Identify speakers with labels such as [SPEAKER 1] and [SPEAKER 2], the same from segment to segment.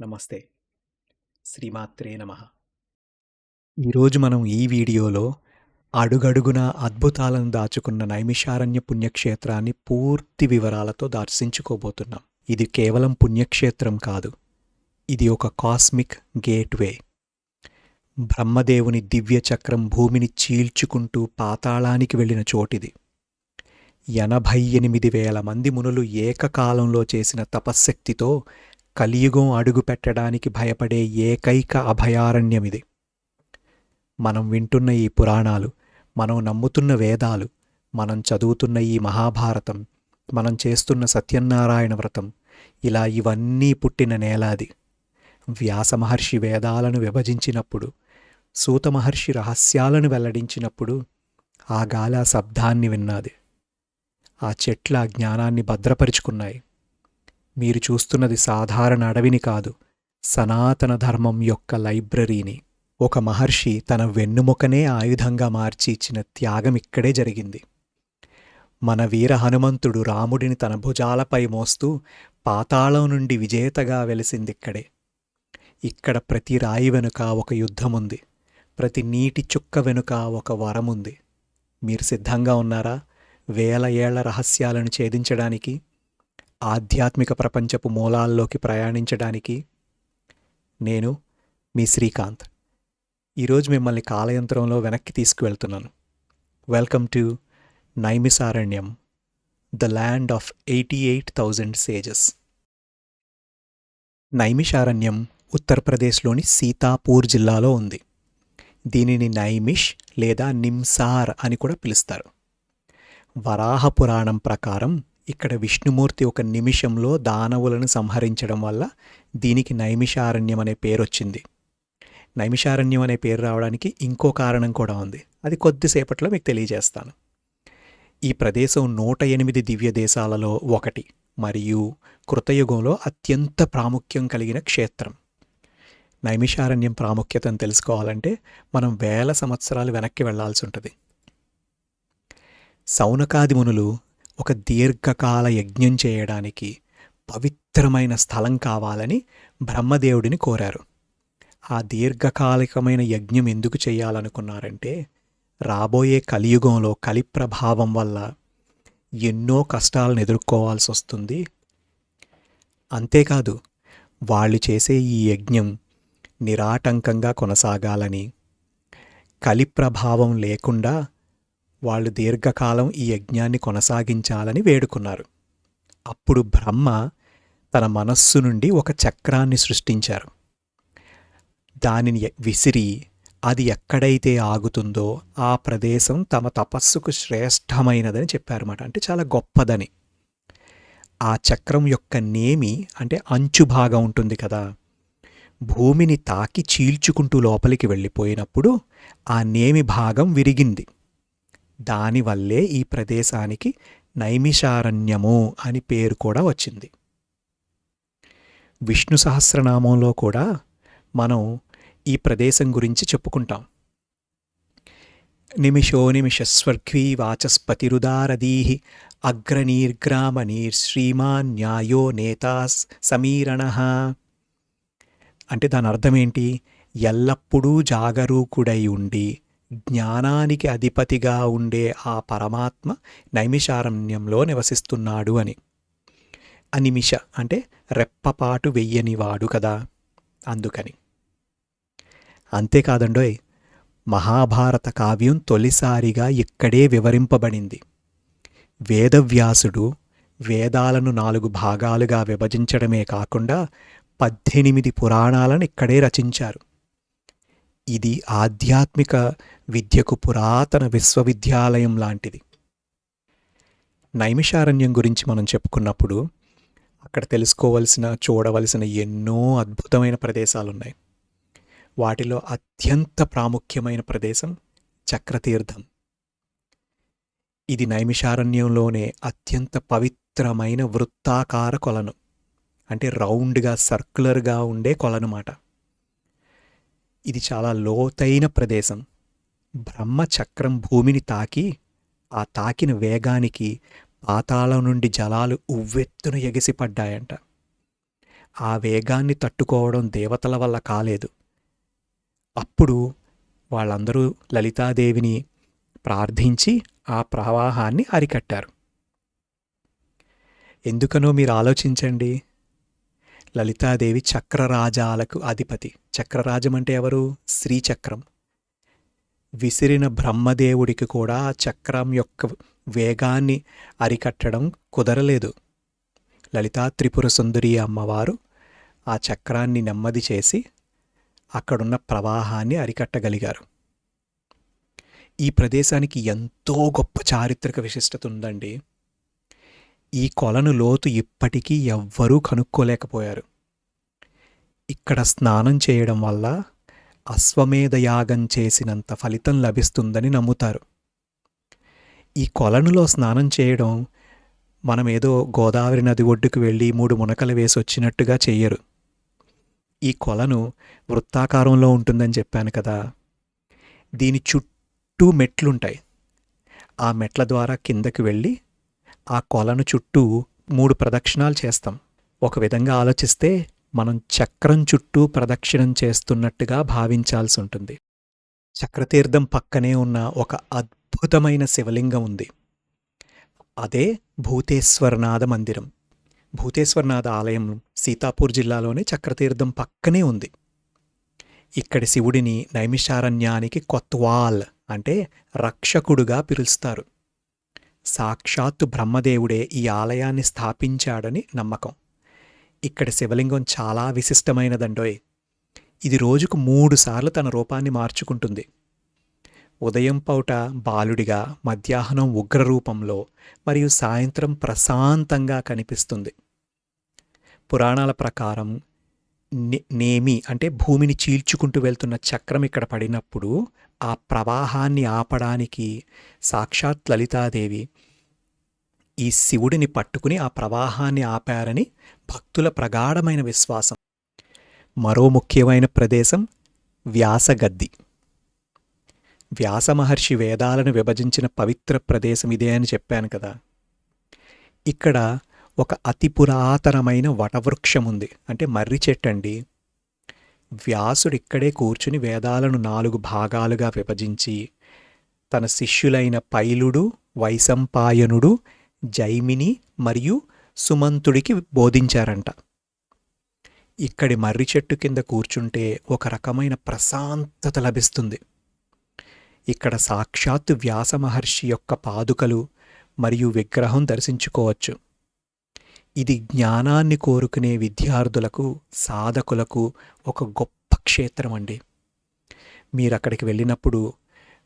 [SPEAKER 1] నమస్తే. శ్రీమాత్రే నమః. ఈరోజు మనం ఈ వీడియోలో అడుగడుగున అద్భుతాలను దాచుకున్న నైమిషారణ్య పుణ్యక్షేత్రాన్ని పూర్తి వివరాలతో దర్శించుకోబోతున్నాం. ఇది కేవలం పుణ్యక్షేత్రం కాదు. ఇది ఒక కాస్మిక్ గేట్‌వే. బ్రహ్మదేవుని దివ్య చక్రం భూమిని చీల్చుకుంటూ పాతాళానికి వెళ్ళిన చోటిది. 88,000 మంది మునులు ఏకకాలంలో చేసిన తపశ్శక్తితో కలియుగం అడుగుపెట్టడానికి భయపడే ఏకైక అభయారణ్యమిది. మనం వింటున్న ఈ పురాణాలు, మనం నమ్ముతున్న వేదాలు, మనం చదువుతున్న ఈ మహాభారతం, మనం చేస్తున్న సత్యనారాయణ వ్రతం ఇలా ఇవన్నీ పుట్టిన నేల అది. వ్యాస మహర్షి వేదాలను విభజించినప్పుడు, సూత మహర్షి రహస్యాలను వెల్లడించినప్పుడు ఆ గాలి ఆ శబ్దాన్ని విన్నాది. ఆ చెట్ల జ్ఞానాన్ని భద్రపరుచుకున్నాయి. మీరు చూస్తున్నది సాధారణ అడవిని కాదు, సనాతన ధర్మం యొక్క లైబ్రరీని. ఒక మహర్షి తన వెన్నుముకనే ఆయుధంగా మార్చి ఇచ్చిన త్యాగం ఇక్కడే జరిగింది. మన వీర హనుమంతుడు రాముడిని తన భుజాలపై మోస్తూ పాతాళం నుండి విజేతగా వెలిసిందిక్కడే. ఇక్కడ ప్రతి రాయి వెనుక ఒక యుద్ధముంది. ప్రతి నీటి చుక్క వెనుక ఒక వరముంది. మీరు సిద్ధంగా ఉన్నారా వేల ఏళ్ళ రహస్యాలను ఛేదించడానికి? ఆధ్యాత్మిక ప్రపంచపు మూలాల్లోకి ప్రయాణించడానికి? నేను మీ శ్రీకాంత్. ఈరోజు మిమ్మల్ని కాలయంత్రంలో వెనక్కి తీసుకువెళ్తున్నాను. Welcome to Naimisaranya the land of 88,000 sages. Naimisharanya ఉత్తరప్రదేశ్లోని సీతాపూర్ జిల్లాలో ఉంది. దీనిని నైమిష్ లేదా నిమ్సార్ అని కూడా పిలుస్తారు. వరాహ పురాణం ప్రకారం ఇక్కడ విష్ణుమూర్తి ఒక నిమిషంలో దానవులను సంహరించడం వల్ల దీనికి నైమిషారణ్యం అనే పేరొచ్చింది. నైమిషారణ్యం అనే పేరు రావడానికి ఇంకో కారణం కూడా ఉంది. అది కొద్దిసేపట్లో మీకు తెలియజేస్తాను. ఈ ప్రదేశం 108 దివ్య దేశాలలో ఒకటి మరియు కృతయుగంలో అత్యంత ప్రాముఖ్యం కలిగిన క్షేత్రం. నైమిషారణ్యం ప్రాముఖ్యతను తెలుసుకోవాలంటే మనం వేల సంవత్సరాలు వెనక్కి వెళ్ళాల్సి ఉంటుంది. సౌనకాది మునులు ఒక దీర్ఘకాల యజ్ఞం చేయడానికి పవిత్రమైన స్థలం కావాలని బ్రహ్మదేవుడిని కోరారు. ఆ దీర్ఘకాలికమైన యజ్ఞం ఎందుకు చేయాలనుకున్నారంటే రాబోయే కలియుగంలో కలి ప్రభావం వల్ల ఎన్నో కష్టాలను ఎదుర్కోవాల్సి వస్తుంది. అంతేకాదు వాళ్ళు చేసే ఈ యజ్ఞం నిరాటంకంగా కొనసాగాలని, కలి ప్రభావం లేకుండా వాళ్ళు దీర్ఘకాలం ఈ యజ్ఞాన్ని కొనసాగించాలని వేడుకున్నారు. అప్పుడు బ్రహ్మ తన మనస్సు నుండి ఒక చక్రాన్ని సృష్టించారు. దానిని విసిరి అది ఎక్కడైతే ఆగుతుందో ఆ ప్రదేశం తమ తపస్సుకు శ్రేష్టమైనదని చెప్పారన్నమాట. అంటే చాలా గొప్పదని. ఆ చక్రం యొక్క నేమి అంటే అంచు భాగం ఉంటుంది కదా భూమిని తాకి చీల్చుకుంటూ లోపలికి వెళ్ళిపోయినప్పుడు ఆ నేమి భాగం విరిగింది. దానివల్లే ఈ ప్రదేశానికి నైమిషారణ్యము అని పేరు కూడా వచ్చింది. విష్ణు సహస్రనామంలో కూడా మనం ఈ ప్రదేశం గురించి చెప్పుకుంటాం. నిమిషో నిమిషస్వర్ఘ్వీ వాచస్పతిరుదారదీః అగ్రనీర్గ్రామనీర్ శ్రీమాన్ న్యాయో నేతా సమీరణః అంటే దాని అర్థమేంటి? ఎల్లప్పుడూ జాగరూకుడై ఉండి జ్ఞానానికి అధిపతిగా ఉండే ఆ పరమాత్మ నైమిషారణ్యంలో నివసిస్తున్నాడు అని. అనిమిష అంటే రెప్పపాటు వెయ్యనివాడు కదా అందుకని. అంతేకాదండోయ్ మహాభారత కావ్యం తొలిసారిగా ఇక్కడే వివరింపబడింది. వేదవ్యాసుడు వేదాలను నాలుగు భాగాలుగా విభజించడమే కాకుండా పద్దెనిమిది పురాణాలను ఇక్కడే రచించారు. ఇది ఆధ్యాత్మిక విద్యకు పురాతన విశ్వవిద్యాలయం లాంటిది. నైమిషారణ్యం గురించి మనం చెప్పుకున్నప్పుడు అక్కడ తెలుసుకోవలసిన, చూడవలసిన ఎన్నో అద్భుతమైన ప్రదేశాలున్నాయి. వాటిలో అత్యంత ప్రాముఖ్యమైన ప్రదేశం చక్రతీర్థం. ఇది నైమిషారణ్యంలోనే అత్యంత పవిత్రమైన వృత్తాకార కొలను. అంటే రౌండ్‌గా, సర్క్యులర్‌గా ఉండే కొలనుమాట. ఇది చాలా లోతైన ప్రదేశం. బ్రహ్మ చక్రం భూమిని తాకి, ఆ తాకిన వేగానికి పాతాళం నుండి జలాలు ఉవ్వెత్తున ఎగిసిపడ్డాయంట. ఆ వేగాన్ని తట్టుకోవడం దేవతల వల్ల కాలేదు అప్పుడు వాళ్ళందరూ లలితాదేవిని ప్రార్థించి ఆ ప్రవాహాన్ని అరికట్టారు ఎందుకనో మీరు ఆలోచించండి లలితాదేవి చక్రరాజాలకు అధిపతి. చక్రరాజం అంటే ఎవరు? శ్రీచక్రం. విసిరిన బ్రహ్మదేవుడికి కూడా ఆ చక్రం యొక్క వేగాన్ని అరికట్టడం కుదరలేదు. లలితా త్రిపుర సుందరి అమ్మవారు ఆ చక్రాన్ని నెమ్మది చేసి అక్కడున్న ప్రవాహాన్ని అరికట్టగలిగారు. ఈ ప్రదేశానికి ఎంతో గొప్ప చారిత్రక విశిష్టత ఉందండి. ఈ కొలను లోతు ఇప్పటికీ ఎవ్వరూ కనుక్కోలేకపోయారు. ఇక్కడ స్నానం చేయడం వల్ల అశ్వమేధ యాగం చేసినంత ఫలితం లభిస్తుందని నమ్ముతారు. ఈ కొలనులో స్నానం చేయడం మనం ఏదో గోదావరి నది ఒడ్డుకు వెళ్ళి మూడు మునకలు వేసి వచ్చినట్టుగా చెయ్యరు. ఈ కొలను వృత్తాకారంలో ఉంటుందని చెప్పాను కదా దీని చుట్టూ మెట్లుంటాయి. ఆ మెట్ల ద్వారా కిందకి వెళ్ళి ఆ కొలను చుట్టూ మూడు ప్రదక్షిణాలు చేస్తాం. ఒక విధంగా ఆలోచిస్తే మనం చక్రం చుట్టూ ప్రదక్షిణం చేస్తున్నట్టుగా భావించాల్సి ఉంటుంది. చక్రతీర్థం పక్కనే ఉన్న ఒక అద్భుతమైన శివలింగం ఉంది. అదే భూతేశ్వరనాథ మందిరం. భూతేశ్వరనాథ ఆలయం సీతాపూర్ జిల్లాలోనే చక్రతీర్థం పక్కనే ఉంది. ఇక్కడి శివుడిని నైమిషారణ్యానికి కొత్వాల్ అంటే రక్షకుడుగా పిలుస్తారు. సాక్షాత్తు బ్రహ్మదేవుడే ఈ ఆలయాన్ని స్థాపించాడని నమ్మకం. ఇక్కడ శివలింగం చాలా విశిష్టమైనదండోయ్. ఇది రోజుకు మూడు సార్లు తన రూపాన్ని మార్చుకుంటుంది. ఉదయం పూట బాలుడిగా మధ్యాహ్నం ఉగ్ర రూపంలో మరియు సాయంత్రం ప్రశాంతంగా కనిపిస్తుంది. పురాణాల ప్రకారం నేమి అంటే భూమిని చీల్చుకుంటూ వెళ్తున్న చక్రం ఇక్కడ పడినప్పుడు ఆ ప్రవాహాన్ని ఆపడానికి సాక్షాత్ లలితాదేవి ఈ శివుడిని పట్టుకుని ఆ ప్రవాహాన్ని ఆపారని భక్తుల ప్రగాఢమైన విశ్వాసం. మరో ముఖ్యమైన ప్రదేశం వ్యాసగద్ది. వ్యాస మహర్షి వేదాలను విభజించిన పవిత్ర ప్రదేశం ఇదే అని చెప్పాను కదా. ఇక్కడ ఒక అతి పురాతనమైన వటవృక్షం ఉంది అంటే మర్రి చెట్టు అండి వ్యాసుడు ఇక్కడే కూర్చుని వేదాలను నాలుగు భాగాలుగా విభజించి తన శిష్యులైన పైలుడు వైశంపాయనుడు జైమిని మరియు సుమంతుడికి బోధించారంట. ఇక్కడి మర్రి చెట్టు కింద కూర్చుంటే ఒక రకమైన ప్రశాంతత లభిస్తుంది. ఇక్కడ సాక్షాత్తు వ్యాస మహర్షి యొక్క పాదుకలు మరియు విగ్రహం దర్శించుకోవచ్చు. ఇది జ్ఞానాన్ని కోరుకునే విద్యార్థులకు సాధకులకు ఒక గొప్ప క్షేత్రం అండి మీరు అక్కడికి వెళ్ళినప్పుడు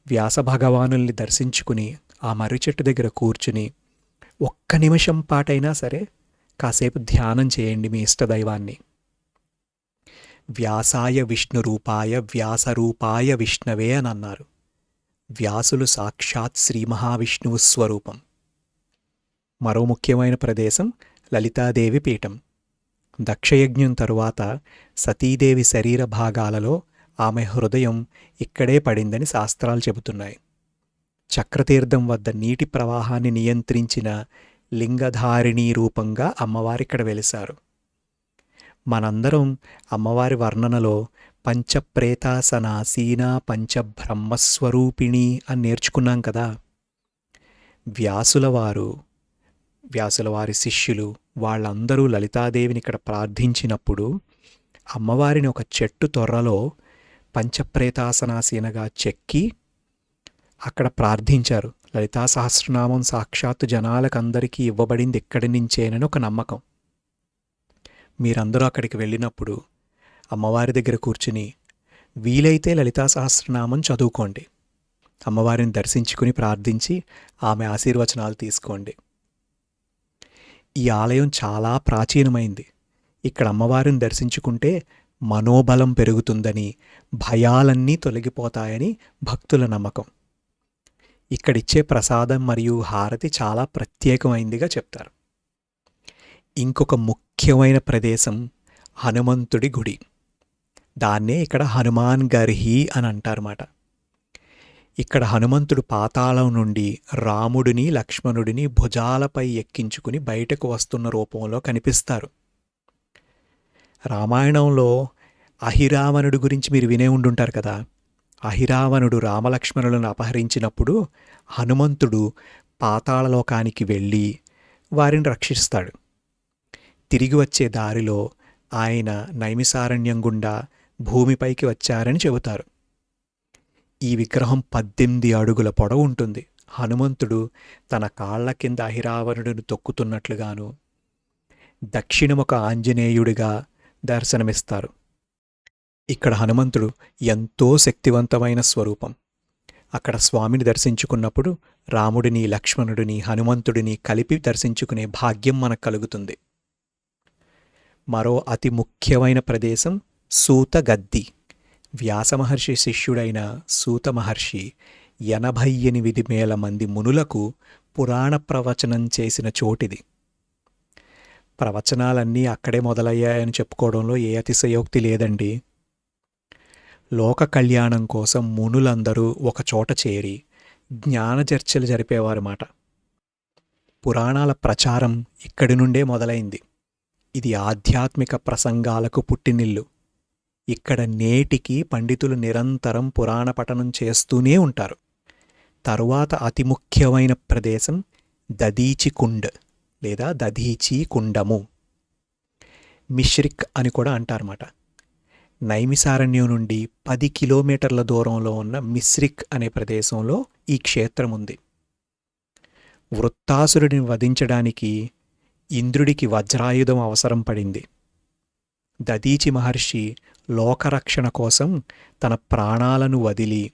[SPEAKER 1] వ్యాస భగవానుల్ని దర్శించుకుని ఆ మర్రి చెట్టు దగ్గర కూర్చుని ఒక్క నిమిషం పాటైనా సరే కాసేపు ధ్యానం చేయండి మీ ఇష్టదైవాన్ని. వ్యాసాయ విష్ణు రూపాయ వ్యాసరూపాయ విష్ణవే అని అన్నారు. వ్యాసులు సాక్షాత్ శ్రీ మహావిష్ణువు స్వరూపం. మరో ముఖ్యమైన ప్రదేశం లలితాదేవి పీఠం. దక్షయజ్ఞం తరువాత సతీదేవి శరీర భాగాలలో ఆమె హృదయం ఇక్కడే పడిందని శాస్త్రాలు చెబుతున్నాయి. చక్రతీర్థం వద్ద నీటి ప్రవాహాన్ని నియంత్రించిన లింగధారిణీ రూపంగా అమ్మవారిక్కడ వెలిశారు. మనందరం అమ్మవారి వర్ణనలో పంచప్రేతాసనాసీనా పంచబ్రహ్మస్వరూపిణి అని నేర్చుకున్నాం కదా. వ్యాసులవారు వ్యాసుల వారి శిష్యులు వాళ్ళందరూ లలితాదేవిని ఇక్కడ ప్రార్థించినప్పుడు అమ్మవారిని ఒక చెట్టు తొర్రలో పంచప్రేతాసనాసీనగా చెక్కి అక్కడ ప్రార్థించారు. లలితా సహస్రనామం సాక్షాత్తు జనాలకందరికీ ఇవ్వబడింది ఇక్కడి నుంచేనని ఒక నమ్మకం. మీరందరూ అక్కడికి వెళ్ళినప్పుడు అమ్మవారి దగ్గర కూర్చుని వీలైతే లలితా సహస్రనామం చదువుకోండి. అమ్మవారిని దర్శించుకుని ప్రార్థించి ఆమె ఆశీర్వచనాలు తీసుకోండి. ఈ ఆలయం చాలా ప్రాచీనమైంది. ఇక్కడ అమ్మవారిని దర్శించుకుంటే మనోబలం పెరుగుతుందని భయాలన్నీ తొలగిపోతాయని భక్తుల నమ్మకం. ఇక్కడిచ్చే ప్రసాదం మరియు హారతి చాలా ప్రత్యేకమైందిగా చెప్తారు. ఇంకొక ముఖ్యమైన ప్రదేశం హనుమంతుడి గుడి. దాన్నే ఇక్కడ హనుమాన్ గర్హి అని అంటారన్నమాట. ఇక్కడ హనుమంతుడు పాతాళం నుండి రాముడిని లక్ష్మణుడిని భుజాలపై ఎక్కించుకుని బయటకు వస్తున్న రూపంలో కనిపిస్తారు. రామాయణంలో అహిరావణుడు గురించి మీరు వినే ఉండుంటారు కదా. అహిరావణుడు రామలక్ష్మణులను అపహరించినప్పుడు హనుమంతుడు పాతాళలోకానికి వెళ్ళి వారిని రక్షిస్తాడు. తిరిగి వచ్చే దారిలో ఆయన నైమిసారణ్యం గుండా భూమిపైకి వచ్చారని చెబుతారు. ఈ విగ్రహం పద్దెనిమిది అడుగుల పొడవు ఉంటుంది. హనుమంతుడు తన కాళ్ళ కింద అహిరావణుడిని తొక్కుతున్నట్లుగాను దక్షిణముఖ ఆంజనేయుడిగా దర్శనమిస్తారు. ఇక్కడ హనుమంతుడు ఎంతో శక్తివంతమైన స్వరూపం. అక్కడ స్వామిని దర్శించుకున్నప్పుడు రాముడిని లక్ష్మణుడిని హనుమంతుడిని కలిపి దర్శించుకునే భాగ్యం మనకు కలుగుతుంది. మరో అతి ముఖ్యమైన ప్రదేశం సూత గద్ది వ్యాసమహర్షి శిష్యుడైన సూత మహర్షి ఎనభై ఎనిమిది వేల మంది మునులకు పురాణ ప్రవచనం చేసిన చోటిది. ప్రవచనాలన్నీ అక్కడే మొదలయ్యాయని చెప్పుకోవడంలో ఏ అతిశయోక్తి లేదండి. లోక కళ్యాణం కోసం మునులందరూ ఒకచోట చేరి జ్ఞాన చర్చలు జరిపేవారన్నమాట పురాణాల ప్రచారం ఇక్కడి నుండే మొదలైంది. ఇది ఆధ్యాత్మిక ప్రసంగాలకు పుట్టినిల్లు. ఇక్కడ నేటికి పండితులు నిరంతరం పురాణ పఠనం చేస్తూనే ఉంటారు. తరువాత అతి ముఖ్యమైన ప్రదేశం దదీచి కుండ్ లేదా దధీచి కుండము మిష్రిక్ అని కూడా అంటారన్నమాట. నైమిసారణ్యం నుండి పది కిలోమీటర్ల దూరంలో ఉన్న మిస్రిక్ అనే ప్రదేశంలో ఈ క్షేత్రం ఉంది. వృత్తాసురుడిని వధించడానికి ఇంద్రుడికి వజ్రాయుధం అవసరం పడింది. దదీచి మహర్షి లోకరక్షణ కోసం తన ప్రాణాలను వదిలి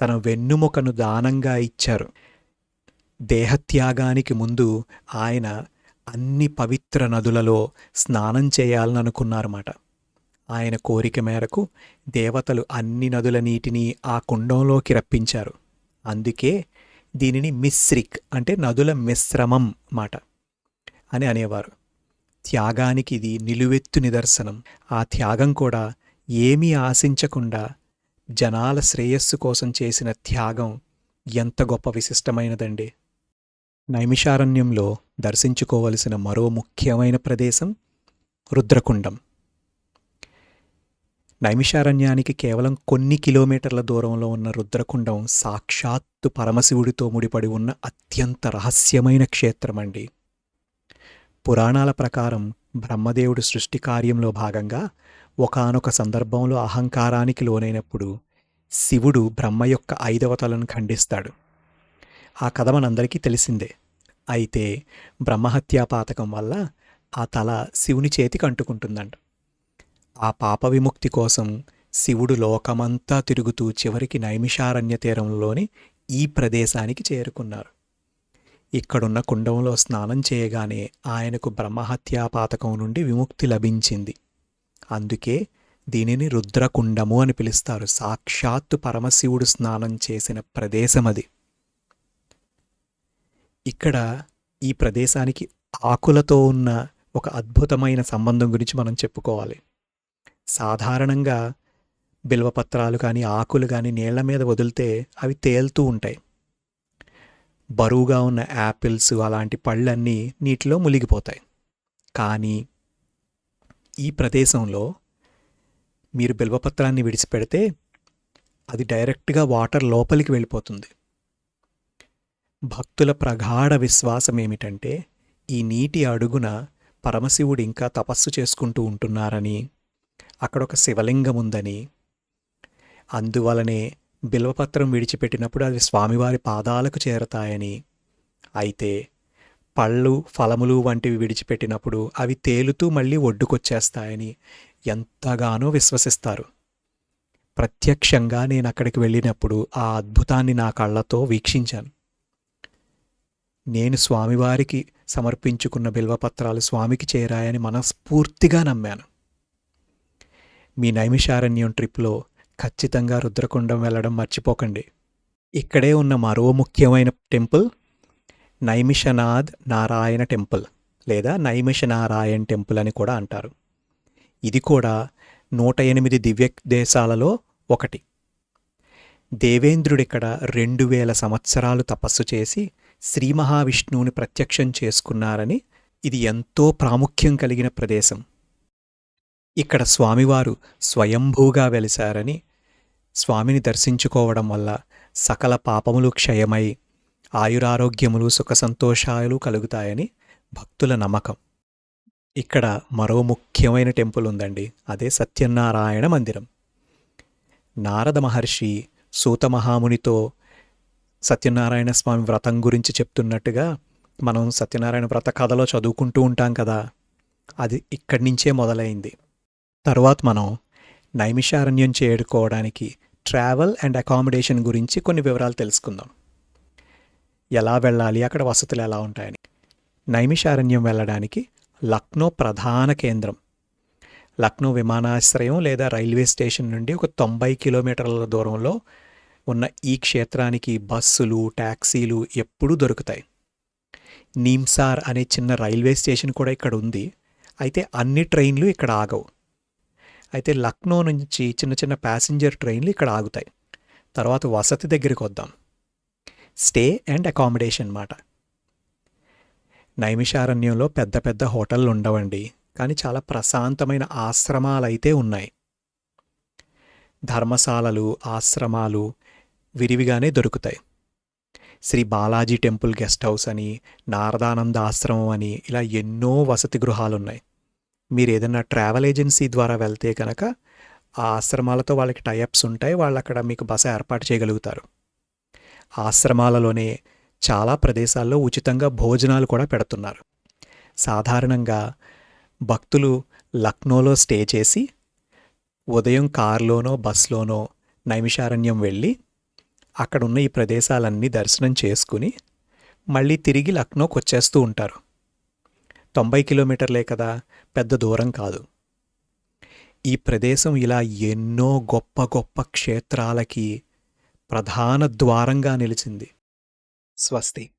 [SPEAKER 1] తన వెన్నుముకను దానంగా ఇచ్చారు. దేహత్యాగానికి ముందు ఆయన అన్ని పవిత్ర నదులలో స్నానం చేయాలని అనుకున్నారన్నమాట ఆయన కోరిక మేరకు దేవతలు అన్ని నదుల నీటిని ఆ కుండంలోకి రప్పించారు. అందుకే దీనిని మిశ్రిక్ అంటే నదుల మిశ్రమం మాట అని అనేవారు. త్యాగానికి ఇది నిలువెత్తు నిదర్శనం. ఆ త్యాగం కూడా ఏమీ ఆశించకుండా జనాల శ్రేయస్సు కోసం చేసిన త్యాగం ఎంత గొప్ప విశిష్టమైనదండి. నైమిషారణ్యంలో దర్శించుకోవలసిన మరో ముఖ్యమైన ప్రదేశం రుద్రకుండం. నైమిషారణ్యానికి కేవలం కొన్ని కిలోమీటర్ల దూరంలో ఉన్న రుద్రకుండం సాక్షాత్తు పరమశివుడితో ముడిపడి ఉన్న అత్యంత రహస్యమైన క్షేత్రమండి. పురాణాల ప్రకారం బ్రహ్మదేవుడు సృష్టి కార్యంలో భాగంగా ఒకానొక సందర్భంలో అహంకారానికి లోనైనప్పుడు శివుడు బ్రహ్మ యొక్క ఐదవ తలను ఖండిస్తాడు. ఆ కథ మనందరికీ తెలిసిందే. అయితే బ్రహ్మహత్యా పాతకం వల్ల ఆ తల శివుని చేతికి అంటుకుంటుందంట ఆ పాప విముక్తి కోసం శివుడు లోకమంతా తిరుగుతూ చివరికి నైమిషారణ్య తీరంలోని ఈ ప్రదేశానికి చేరుకున్నారు. ఇక్కడున్న కుండంలో స్నానం చేయగానే ఆయనకు బ్రహ్మహత్యా పాతకం నుండి విముక్తి లభించింది. అందుకే దీనిని రుద్రకుండము అని పిలుస్తారు. సాక్షాత్తు పరమశివుడు స్నానం చేసిన ప్రదేశం అది. ఇక్కడ ఈ ప్రదేశానికి ఆకులతో ఉన్న ఒక అద్భుతమైన సంబంధం గురించి మనం చెప్పుకోవాలి. సాధారణంగా బిల్వపత్రాలు కానీ ఆకులు కానీ నీళ్ళ మీద వదిలితే అవి తేలుతూ ఉంటాయి. బరువుగా ఉన్న యాపిల్స్ అలాంటి పళ్ళన్నీ నీటిలో మునిగిపోతాయి. కానీ ఈ ప్రదేశంలో మీరు బిల్వపత్రాన్ని విడిచిపెడితే అది డైరెక్ట్గా వాటర్ లోపలికి వెళ్ళిపోతుంది. భక్తుల ప్రగాఢ విశ్వాసం ఏమిటంటే ఈ నీటి అడుగున పరమశివుడు ఇంకా తపస్సు చేసుకుంటూ ఉంటున్నారని అక్కడ ఒక శివలింగం ఉందని. అందువలనే బిల్వపత్రం విడిచిపెట్టినప్పుడు అవి స్వామివారి పాదాలకు చేరతాయని. అయితే పళ్ళు ఫలములు వంటివి విడిచిపెట్టినప్పుడు అవి తేలుతూ మళ్ళీ ఒడ్డుకొచ్చేస్తాయని ఎంతగానో విశ్వసిస్తారు. ప్రత్యక్షంగా నేను అక్కడికి వెళ్ళినప్పుడు ఆ అద్భుతాన్ని నా కళ్ళతో వీక్షించాను. నేను స్వామివారికి సమర్పించుకున్న బిల్వపత్రాలు స్వామికి చేరాయని మనస్ఫూర్తిగా నమ్మాను. మీ నైమిషారణ్యం ట్రిప్లో ఖచ్చితంగా రుద్రకుండం వెళ్ళడం మర్చిపోకండి. ఇక్కడే ఉన్న మరో ముఖ్యమైన టెంపుల్ నైమిషనాథ్ నారాయణ టెంపుల్ లేదా నైమిషనారాయణ్ టెంపుల్ అని కూడా అంటారు. ఇది కూడా నూట ఎనిమిది దివ్య దేశాలలో ఒకటి. దేవేంద్రుడిక్కడ రెండు వేల సంవత్సరాలు తపస్సు చేసి శ్రీ మహావిష్ణువుని ప్రత్యక్షం చేసుకున్నారని ఇది ఎంతో ప్రాముఖ్యం కలిగిన ప్రదేశం. ఇక్కడ స్వామివారు స్వయంభూగా వెలిశారని స్వామిని దర్శించుకోవడం వల్ల సకల పాపములు క్షయమై ఆయురారోగ్యములు సుఖ సంతోషాలు కలుగుతాయని భక్తుల నమ్మకం. ఇక్కడ మరో ముఖ్యమైన టెంపుల్ ఉందండి. అదే సత్యనారాయణ మందిరం. నారద మహర్షి సూత మహామునితో సత్యనారాయణ స్వామి వ్రతం గురించి చెప్తున్నట్టుగా మనం సత్యనారాయణ వ్రత కథలో చదువుకుంటూ ఉంటాం కదా. అది ఇక్కడి నుంచే మొదలైంది. తర్వాత మనం నైమిషారణ్యం చేరుకోవడానికి ట్రావెల్ అండ్ అకామిడేషన్ గురించి కొన్ని వివరాలు తెలుసుకుందాం. ఎలా వెళ్ళాలి? అక్కడ వసతులు ఎలా ఉంటాయని. నైమిషారణ్యం వెళ్ళడానికి లక్నో ప్రధాన కేంద్రం. లక్నో విమానాశ్రయం లేదా రైల్వే స్టేషన్ నుండి ఒక తొంభై కిలోమీటర్ల దూరంలో ఉన్న ఈ క్షేత్రానికి బస్సులు ట్యాక్సీలు ఎప్పుడూ దొరుకుతాయి. నీమ్సార్ అనే చిన్న రైల్వే స్టేషన్ కూడా ఇక్కడ ఉంది. అయితే అన్ని ట్రైన్లు ఇక్కడ ఆగవు. అయితే లక్నో నుంచి చిన్న చిన్న ప్యాసింజర్ ట్రైన్లు ఇక్కడ ఆగుతాయి. తర్వాత వసతి దగ్గరికి వద్దాం. స్టే అండ్ అకామిడేషన్ అన్నమాట. నైమిషారణ్యంలో పెద్ద పెద్ద హోటళ్ళు ఉండవండి కానీ చాలా ప్రశాంతమైన ఆశ్రమాలు అయితే ఉన్నాయి. ధర్మశాలలు ఆశ్రమాలు విరివిగానే దొరుకుతాయి. Shri Balaji temple guest house అని నారదానంద ఆశ్రమం అని ఇలా ఎన్నో వసతి గృహాలున్నాయి. మీరు ఏదైనా ట్రావెల్ ఏజెన్సీ ద్వారా వెళ్తే కనుక ఆ ఆశ్రమాలతో వాళ్ళకి టైఅప్స్ ఉంటాయి వాళ్ళు అక్కడ మీకు బస ఏర్పాటు చేయగలుగుతారు. ఆశ్రమాలలోనే చాలా ప్రదేశాల్లో ఉచితంగా భోజనాలు కూడా పెడుతున్నారు. సాధారణంగా భక్తులు లక్నోలో స్టే చేసి ఉదయం కారులోనో బస్లోనో నైమిషారణ్యం వెళ్ళి అక్కడున్న ఈ ప్రదేశాలన్నీ దర్శనం చేసుకుని మళ్ళీ తిరిగి లక్నోకి వచ్చేస్తూ ఉంటారు. తొంభై కిలోమీటర్లే కదా పెద్ద దూరం కాదు. ఈ ప్రదేశం ఇలా ఎన్నో గొప్ప గొప్ప క్షేత్రాలకి ప్రధాన ద్వారంగా నిలిచింది. స్వస్తి.